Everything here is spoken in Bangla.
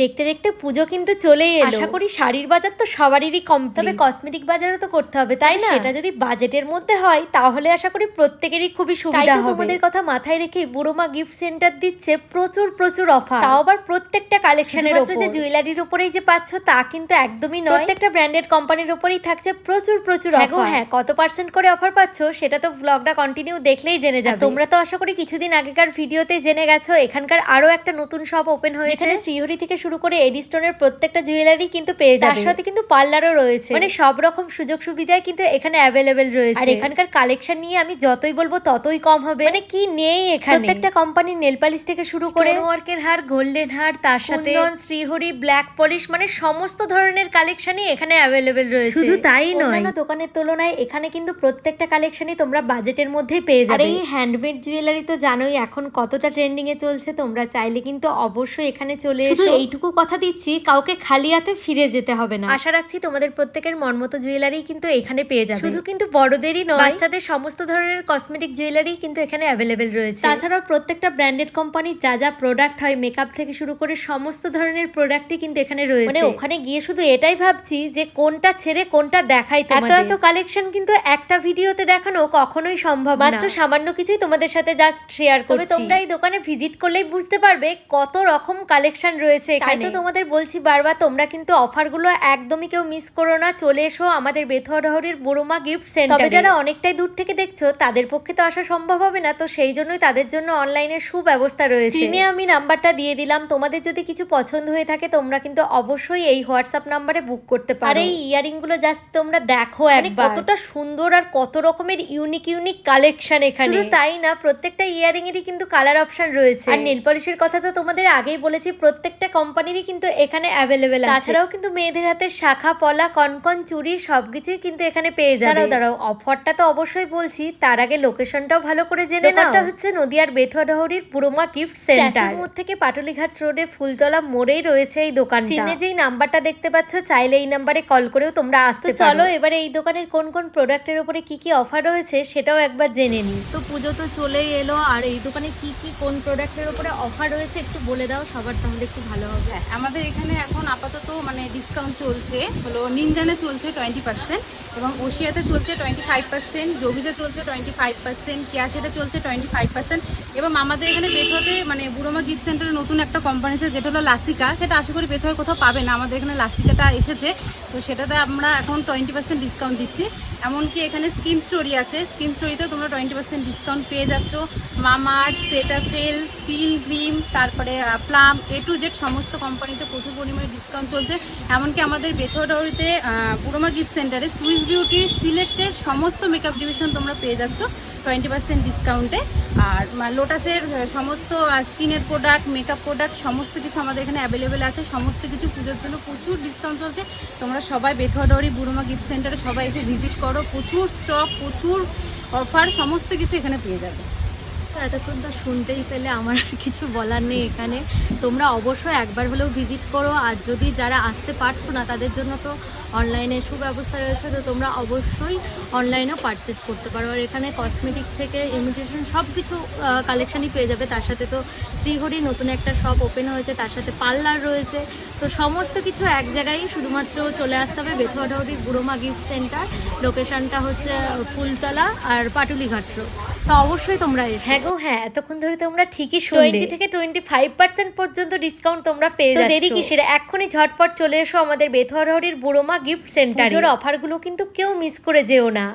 দেখতে দেখতে পুজো কিন্তু চলেই এলো। আশা করি শাড়ির বাজার তো সবারই কম তবে কসমেটিক বাজারও তো করতে হবে তাই না? সেটা যদি বাজেটের মধ্যে হয় তাহলে আশা করি প্রত্যেকেরই খুবই সুবিধা হবে। তোমাদের কথা মাথায় রেখে বুড়োমা গিফট সেন্টার দিচ্ছে প্রচুর প্রচুর অফার তাও আবার প্রত্যেকটা কালেকশনের উপর যে জুয়েলারির উপরেই যে পাচ্ছ তা কিন্তু একদমই নয়। প্রত্যেকটা ব্র্যান্ডেড কোম্পানির উপরেই থাকছে প্রচুর প্রচুর অফার হ্যাঁ কত পার্সেন্ট করে অফার পাচ্ছ সেটা তো ব্লগটা কন্টিনিউ দেখলেই জেনে যাবে। তোমরা তো আশা করি কিছুদিন আগেকার ভিডিওতে জেনে গেছো এখানকার আরও একটা নতুন শপ ওপেন হয়েছে। শ্রীহরি থেকে শুরু করে এডিস্টোনের প্রত্যেকটা জুয়েলারি কিন্তু পেয়ে যাবে তার সাথে কিন্তু পার্লারও রয়েছে। মানে সব রকম সুযোগ সুবিধাই কিন্তু এখানে অ্যাভেলেবেল রয়েছে। আর এখানকার কালেকশন নিয়ে আমি যতই বলব ততই কম হবে। মানে কি নেই এখানে? প্রত্যেকটা কোম্পানির নেল পালিশ থেকে শুরু করে ওয়ার্কের হার গোল্ডেন হার তার সাথে শ্রীহরি ব্ল্যাক পলিশ মানে সমস্ত ধরনের কালেকশনই এখানে অ্যাভেলেবেল রয়েছে। শুধু তাই নয়। দোকানের তুলনায় এখানে কিন্তু প্রত্যেকটা কালেকশনই তোমরা বাজেটের মধ্যেই পেয়ে যাবে। আর এই হ্যান্ডমেড জুয়েলারি তো জানোই এখন কতটা ট্রেন্ডিং এ চলছে তোমরা চাইলে কিন্তু অবশ্যই এখানে চলে এসো। এইটুকু কথা দিচ্ছি কাউকে খালি হাতে ফিরে যেতে হবে না। আশা রাখছি তোমাদের প্রত্যেকের মনমতো জুয়েলারি কিন্তু এখানে পেয়ে যাবে। শুধু কিন্তু বড়দেরই নয় বাচ্চাদের সমস্ত ধরনের কসমেটিক জুয়েলারি কিন্তু এখানে অ্যাভেলেবেল রয়েছে। তাছাড়াও প্রত্যেকটা ব্র্যান্ডেড কোম্পানির যা যা প্রোডাক্ট হয় মেকআপ থেকে শুরু করে সমস্ত ধরনের প্রোডাক্টই কিন্তু এখানে রয়েছে। মানে ওখানে গিয়ে শুধু এটাই ভাবছি যে কোনটা ছেড়ে কোনটা দেখাই এত এত কালেকশন কিন্তু একটা ভিডিওতে দেখানো কখনোই সম্ভব মাত্র সামান্য কিছুই তোমাদের সাথে জাস্ট শেয়ার করছি। তবে তোমরা এই দোকানে ভিজিট করলেই বুঝতে পারবে কত রকম কালেকশন রয়েছে এখানে তো তোমাদের বলছি বারবার তোমরা কিন্তু অফারগুলো একদমই কেউ মিস করো না। চলে এসো আমাদের বেথুয়াডহরের বুড়োমা গিফট সেন্টার তবে যারা অনেকটাই দূর থেকে দেখছ তাদের পক্ষে তো আসা সম্ভব হবে না। তো সেই জন্যই তাদের জন্য অনলাইনে সুব্যবস্থা রয়েছে। স্ক্রিনে আমি নাম্বারটা দিয়ে দিলাম। তোমাদের যদি কিছু পছন্দ হয়ে থাকে তোমরা কিন্তু অবশ্যই এই হোয়াটসঅ্যাপ নাম্বারে বুক করতে পারো। আর এই ইয়ারিংগুলো জাস্ট তোমরা দেখো একবার। কতটা সুন্দর আর কত রকমের ইউনিক ইউনিক কালেকশন এখানে। শুধু তাই না প্রত্যেকটা ইয়ারিং এরই কিন্তু কালার অপশন রয়েছে। আর নেল পলিশের কথা তো তোমাদের আগেই বলেছি প্রত্যেকটা কোম্পানিরই কিন্তু এখানে অ্যাভেলেবেল আছে। তাছাড়াও কিন্তু মেয়েদের হাতে শাখা পলা কনকন চুড়ি সবকিছুই কিন্তু এখানে পেয়ে যাবে। দাঁড়াও দাঁড়াও অফারটা তো অবশ্যই বলছি। তার আগে লোকেশনটাও ভালো করে জেনে নাও। এটা হচ্ছে নদিয়ার বেথুয়াডহরির পুরোমা গিফট সেন্টার মোড় থেকে পাটুলিঘাট রোডে ফুলতলা মোড়েই রয়েছে এই দোকানটা। স্ক্রিনে যেই নাম্বারটা দেখতে পাচ্ছ চাইলে এই নাম্বারে কল করেও তোমরা আসতে চলো এবারে এই দোকানের কোন কোন প্রোডাক্টের উপরে কি কি অফার রয়েছে সেটাও একবার জেনে নিই। তো পুজো তো চলেই এলো। আর এই দোকানে কি কি কোন প্রোডাক্টের উপরে অফার রয়েছে একটু বলে দাও সবার তাহলে একটু ভালো আমাদের এখানে এখন আপাতত মানে ডিসকাউন্ট চলছে হলো নিনজানে চলছে টোয়েন্টি পার্সেন্ট এবং ওশিয়াতে চলছে টোয়েন্টি ফাইভ পার্সেন্ট জবিজে চলছে টোয়েন্টি ফাইভ পার্সেন্ট ক্যাশেতে চলছে টোয়েন্টি ফাইভ পার্সেন্ট এবং আমাদের এখানে বেথতে মানে বুড়োমা গিফট সেন্টারে নতুন একটা কোম্পানি আছে, যেটা হলো লাসিকা সেটা আশা করি বেথয়ে কোথাও পাবে না। আমাদের এখানে লাসিকাটা এসেছে। তো সেটাতে আমরা এখন টোয়েন্টি পার্সেন্ট ডিসকাউন্ট দিচ্ছি। এমনকি এখানে স্কিন স্টোরি আছে। স্কিন স্টোরিতেও তোমরা টোয়েন্টি পার্সেন্ট ডিসকাউন্ট পেয়ে যাচ্ছ। মামার্ট সেটাফেল পিল ক্রিম তারপরে প্লাম এ টু জেড সমস্ত কোম্পানিতে প্রচুর পরিমাণে ডিসকাউন্ট চলছে। এমনকি আমাদের বেথরডাউরিতে পুরোমা গিফট সেন্টারে সুইস বিউটির সিলেক্টেড সমস্ত মেকআপ ডিভিশন তোমরা পেয়ে যাচ্ছ। টোয়েন্টি পার্সেন্ট ডিসকাউন্টে আর লোটাসের সমস্ত স্কিনের প্রোডাক্ট মেকআপ প্রোডাক্ট সমস্ত কিছু আমাদের এখানে অ্যাভেলেবেল আছে। সমস্ত কিছু পুজোর জন্য প্রচুর ডিসকাউন্ট চলছে। তোমরা সবাই বেথুয়াডরি বুড়োমা গিফট সেন্টারে সবাই এসে ভিজিট করো। প্রচুর স্টক প্রচুর অফার সমস্ত কিছু এখানে পেয়ে যাবে। এতক্ষণ তো শুনতেই পেলে, আমার কিছু বলার নেই এখানে। তোমরা অবশ্যই একবার হলেও ভিজিট করো। আর যদি যারা আসতে পারছ না, তাদের জন্য তো অনলাইনে সুব্যবস্থা রয়েছে তো তোমরা অবশ্যই অনলাইনেও পারচেস করতে পারো। আর এখানে কসমেটিক থেকে ইমিটেশন সব কিছু কালেকশানই পেয়ে যাবে। তার সাথে তো শ্রীহরি নতুন একটা শপ ওপেন হয়েছে তার সাথে পার্লার রয়েছে। তো সমস্ত কিছু এক জায়গায় শুধুমাত্র চলে আসতে হবে। বেথুয়াডহরির বুড়োমা গিফট সেন্টার লোকেশনটা হচ্ছে ফুলতলা আর পাটুলিঘাট রোড তো অবশ্যই তোমরা হ্যাঁ গো হ্যাঁ এতক্ষণ ধরে তোমরা ঠিকই টোয়েন্টি থেকে টোয়েন্টি ফাইভ পার্সেন্ট পর্যন্ত ডিসকাউন্ট তোমরা পেয়ে দেরি কিসের? এক্ষুনি ঝটপট চলে এসো আমাদের বেথুয়ারহরির বুড়োমা গিফট সেন্টার অফারগুলো কিন্তু কেউ মিস করে যেও না।